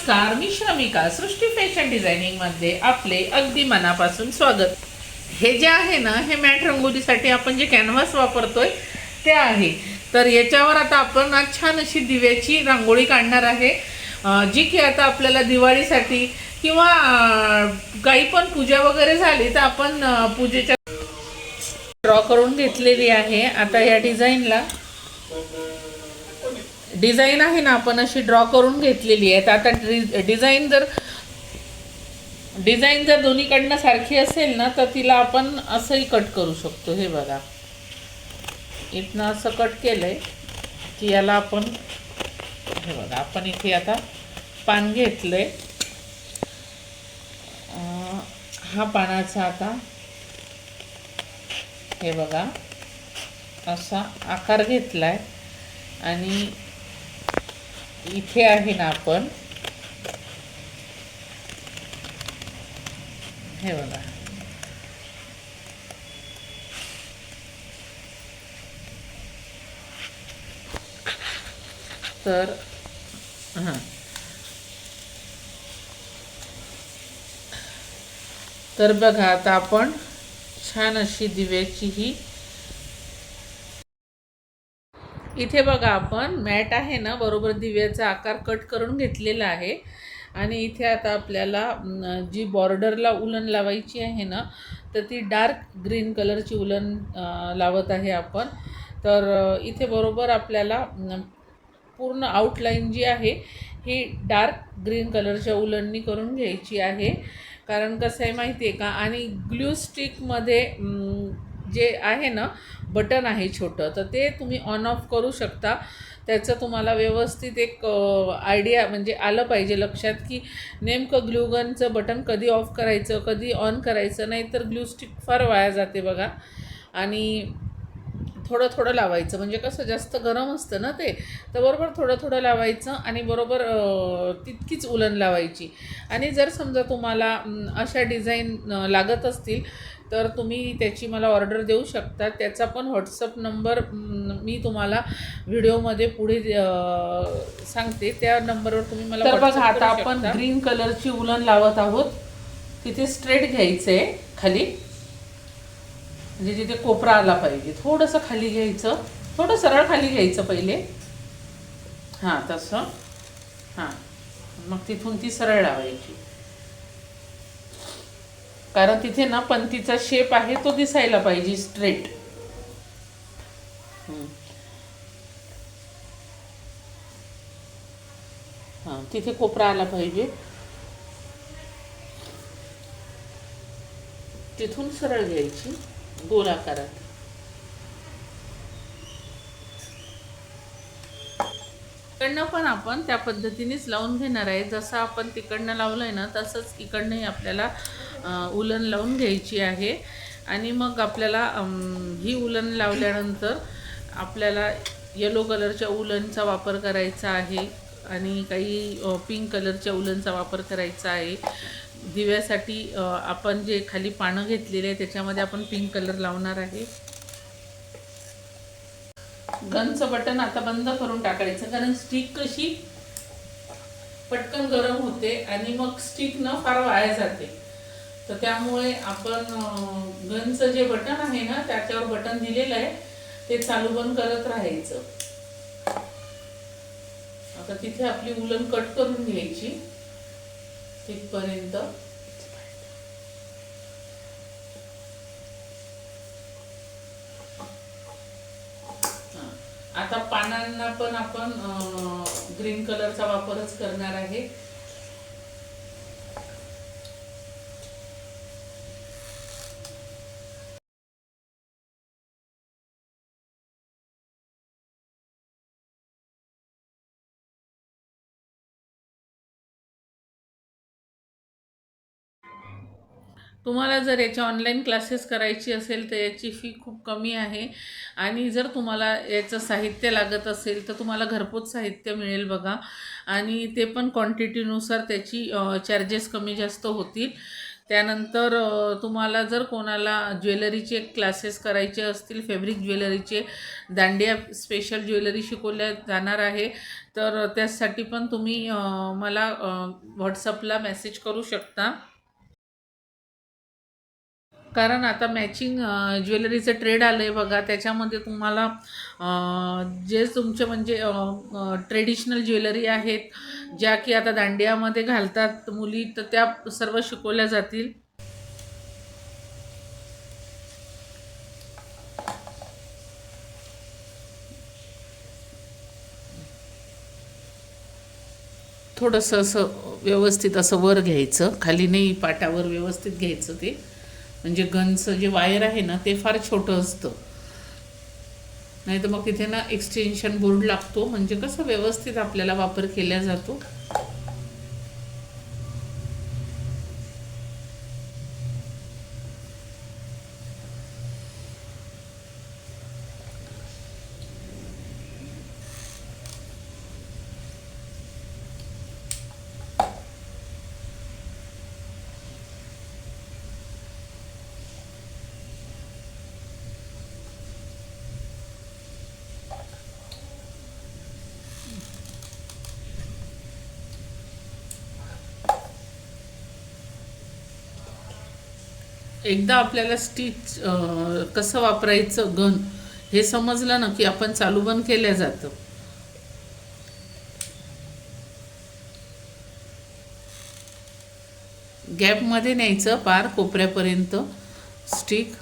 नमस्कार मी श्रमिका सृष्टी फॅशन डिझायनिंगमध्ये आपले अगदी मनापासून स्वागत. हे जे आहे ना हे मॅट रंगोलीसाठी आपण जे कॅनव्हास वापरतोय ते आहे. तर याच्यावर आता आपण आज छान अशी दिव्याची रांगोळी काढणार आहे. जी की आता आपल्याला दिवाळीसाठी किंवा काही पण पूजा वगैरे झाली तर आपण पूजेच्या ड्रॉ करून घेतलेली आहे. आता या डिझाईनला डिझाईन आहे ना आपण अशी ड्रॉ करून घेतलेली आहे. तर आता डिझाईन जर डिझाईन जर दोन्हीकडनं सारखी असेल ना तर तिला आपण असंही कट करू शकतो. हे बघा. इथनं असं कट केलं आहे की याला आपण हे बघा आपण इथे आता पान घेतलं आहे हा पानाचा आता हे बघा असा आकार घेतला आहे आणि इथे आहे ना आपण. हे बघा. तर हां. तर बघा आता आपण छान अशी दिव्याची ही इथे बघा आपण मॅट आहे ना बरोबर दिव्याचा आकार कट करून घेतलेला आहे. आणि इथे आता आपल्याला जी बॉर्डरला उलन लावायची आहे ना तर ती डार्क ग्रीन कलरची उलन लावत आहे आपण. तर इथे बरोबर आपल्याला पूर्ण आउटलाईन जी आहे ही डार्क ग्रीन कलरच्या उलननी करून घ्यायची आहे. कारण कसं आहे माहिती आहे का? आणि ग्लू स्टिकमध्ये जे आहे ना बटन आहे छोटं तर ते तुम्ही ऑन ऑफ करू शकता. त्याचं तुम्हाला व्यवस्थित एक आयडिया म्हणजे आलं पाहिजे लक्षात की नेमकं ग्लूगनचं बटन कधी ऑफ करायचं कधी ऑन करायचं नाही तर ग्लू स्टिक फार वाया जाते बघा. आणि थोडं थोडं लावायचं म्हणजे कसं जास्त गरम असतं ना ते तर बरोबर थोडं थोडं लावायचं आणि बरोबर तितकीच उलन लावायची. आणि जर समजा तुम्हाला अशा डिझाईन लागत असतील तर तुम्ही त्याची मला ऑर्डर देऊ शकता. त्याचा पण व्हॉट्सअप नंबर मी तुम्हाला व्हिडिओमध्ये पुढे सांगते. त्या नंबरवर तुम्ही मला तर बघा आता आपण. ग्रीन कलरची उलन लावत आहोत. तिथे स्ट्रेट घ्यायचं आहे खाली. म्हणजे जिथे कोपरा आला पाहिजे. थोडंसं खाली घ्यायचं. थोडं सरळ खाली घ्यायचं पहिले. हां तसं. हां. मग तिथून ती सरळ लावायची. कारण तिथे ना पंथीचा शेप आहे तो दिसायला पाहिजे स्ट्रेट हां तिथे कोपरा आला पाहिजे. तिथून सरळ घ्यायची गोल आकारात तिकडनं पण आपण त्या पद्धतीनेच लावून घेणार आहे. जसं आपण तिकडनं लावलं आहे ना तसंच इकडनंही आपल्याला उलन लावून घ्यायची आहे. आणि मग आपल्याला ही उलन लावल्यानंतर आपल्याला येलो कलरच्या उलनचा वापर करायचा आहे. आणि काही पिंक कलरच्या उलनचा वापर करायचा आहे. दिव्यासाठी आपण जे खाली पानं घेतलेले आहे त्याच्यामध्ये आपण पिंक कलर लावणार आहे. गनचं बटन आता बंद करून टाकायचं कारण स्टिक कशी पटकन गरम होते आणि मग स्टिक न फार वाया जाते. तर त्यामुळे आपण गनचं जे बटन आहे ना त्याच्यावर बटन दिलेलं आहे ते चालू बंद करत राहायचं. आता तिथे आपली उलन कट करून घ्यायची तिथपर्यंत. आता पानांना पण आपण ग्रीन कलरचा वापरच करणार आहे. तुम्हाला जर याचे ऑनलाईन क्लासेस करायची असेल तर याची फी खूप कमी आहे. आणि जर तुम्हाला याचं साहित्य लागत असेल तर तुम्हाला घरपोच साहित्य मिळेल बघा. आणि ते पण क्वांटिटीनुसार त्याची चार्जेस कमी जास्त होतील. त्यानंतर तुम्हाला जर कोणाला ज्वेलरीचे क्लासेस करायचे असतील फॅब्रिक ज्वेलरीचे दांडिया स्पेशल ज्वेलरी शिकवल्या जाणार आहे तर त्यासाठी पण तुम्ही मला व्हॉट्सअपला मेसेज करू शकता. कारण आता मॅचिंग ज्वेलरीचं ट्रेड आलं आहे बघा त्याच्यामध्ये तुम्हाला जे तुमचे म्हणजे ट्रेडिशनल ज्वेलरी आहेत ज्या की आता दांडियामध्ये घालतात मुली तर त्या सर्व शिकवल्या जातील. थोडंसं असं व्यवस्थित असं वर घ्यायचं खाली नाही पाटावर व्यवस्थित घ्यायचं ते. म्हणजे गनचं जे वायर आहे ना ते फार छोटं असतं. नाही तर मग तिथे ना एक्सटेन्शन बोर्ड लागतो. म्हणजे कसं व्यवस्थित आपल्याला वापर केला जातो. एकदा आपल्याला स्टिच कसं वापरायचं गन हे समजलं ना की आपण चालू बंद केल्या जातं. गॅपमध्ये न्यायचं पार कोपऱ्यापर्यंत. स्टिक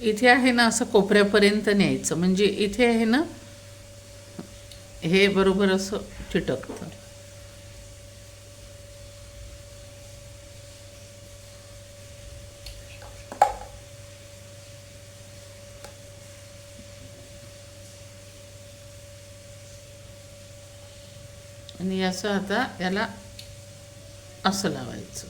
इथे आहे ना असं कोपऱ्यापर्यंत न्यायचं. म्हणजे इथे आहे ना हे बरोबर असं चिटकतं. आणि असं आता याला असं लावायचं.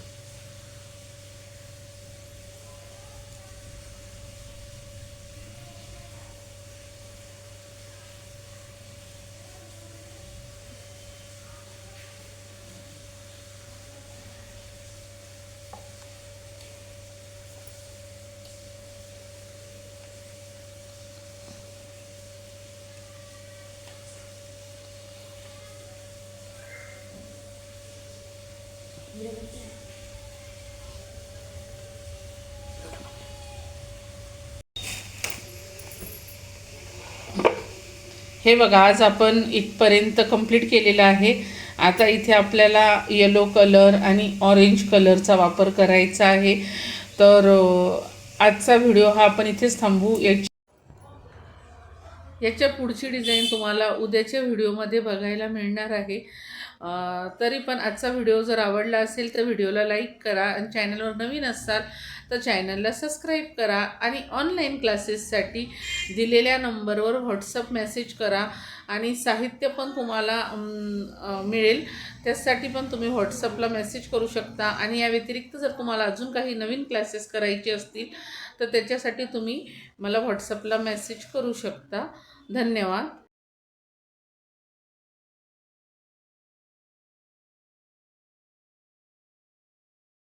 हे बघा आज आपण इथपर्यंत कंप्लीट केलेलं आहे. आता इथे आपल्याला येलो कलर आणि ऑरेंज कलरचा वापर करायचा आहे. तर आजचा व्हिडिओ हा आपण इथेच थांबू. याची याच्या पुढची डिझाईन तुम्हाला उद्याच्या व्हिडिओमध्ये बघायला मिळणार आहे. तरी पण आजचा व्हिडिओ जर आवडला असेल तर व्हिडिओला लाईक करा आणि चॅनलवर नवीन असाल तर चॅनलला सबस्क्राईब करा आणि ऑनलाईन क्लासेससाठी दिलेल्या नंबरवर व्हॉट्सअप मेसेज करा आणि साहित्य पण तुम्हाला मिळेल. त्यासाठी पण तुम्ही व्हॉट्सअपला मेसेज करू शकता. आणि या व्यतिरिक्त जर तुम्हाला अजून काही नवीन क्लासेस करायचे असतील तर त्याच्यासाठी तुम्ही मला व्हॉट्सअपला मेसेज करू शकता. धन्यवाद.